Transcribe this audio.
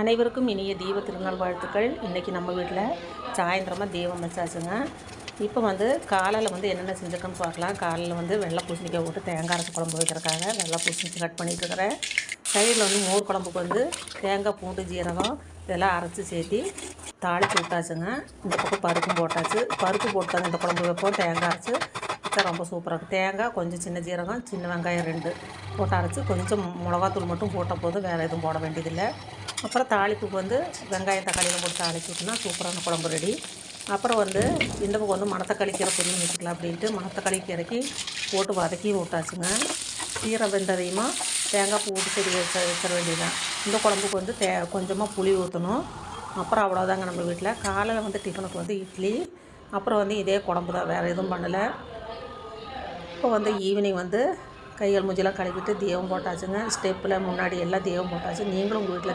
அனைவருக்கும் இனிய தீப திருநாள் வாழ்த்துக்கள். இன்றைக்கி நம்ம வீட்டில் சாயந்தரமாக தீபம் வச்சாச்சுங்க. இப்போ வந்து காலையில் வந்து என்னென்ன செஞ்சுருக்கோன்னு பார்க்கலாம் காலையில் வந்து வெள்ளை பூசணிக்காய் போட்டு தேங்காய் அரைச்சி குழம்பு வைக்கிறக்காக வெள்ளை பூசணிக்கு கட் பண்ணிட்டு இருக்கிறேன். சைடில் வந்து மோர் குழம்புக்கு வந்து தேங்காய் பூண்டு ஜீரகம் இதெல்லாம் அரைச்சி சேர்த்தி தாளித்து விட்டாச்சுங்க. இந்த பக்கம் பருப்பும் போட்டாச்சு. பருப்பு போட்டு இந்த குழம்பு வைப்போம். தேங்காய் அரைச்சி வச்சா ரொம்ப சூப்பராக இருக்கும். தேங்காய் கொஞ்சம் சின்ன ஜீரகம் சின்ன வெங்காயம் ரெண்டு போட்டு அரைச்சி கொஞ்சம் மிளகாத்தூள் மட்டும் போட்ட போதும் வேறு எதுவும் போட வேண்டியதில்லை. அப்புறம் தாளிப்புக்கு வந்து வெங்காயம் தக்காளியில் போட்டு தாளிச்சு விட்டுனா சூப்பரான குழம்பு ரெடி அப்புறம் வந்து இந்த பக்கம் வந்து மணத்தக்காளி கீரை பொரியல் வச்சுக்கலாம் அப்படின்ட்டு மணத்தக்காளி கீரைக்கு போட்டு வதக்கி விட்டாச்சுங்க. கீரை வெந்ததையுமா தேங்காய் பூ ஊட்டி செடி வச்ச வச்சிட வேண்டியதான் இந்த குழம்புக்கு வந்து தே கொஞ்சமாக புளி ஊற்றணும் அப்புறம் அவ்வளோதாங்க நம்ம வீட்டில் காலையில் வந்து டிஃபனுக்கு வந்து இட்லி. அப்புறம் வந்து இதே குழம்பு தான். வேறு எதுவும் பண்ணலை. இப்போ வந்து ஈவினிங் வந்து கைகள் மூஞ்சிலாம் கழுவிட்டு தெய்வம் போட்டாச்சுங்க. ஸ்டெப்பில் முன்னாடி எல்லாம் தெய்வம் போட்டாச்சு. நீங்களும் உங்கள் வீட்டில்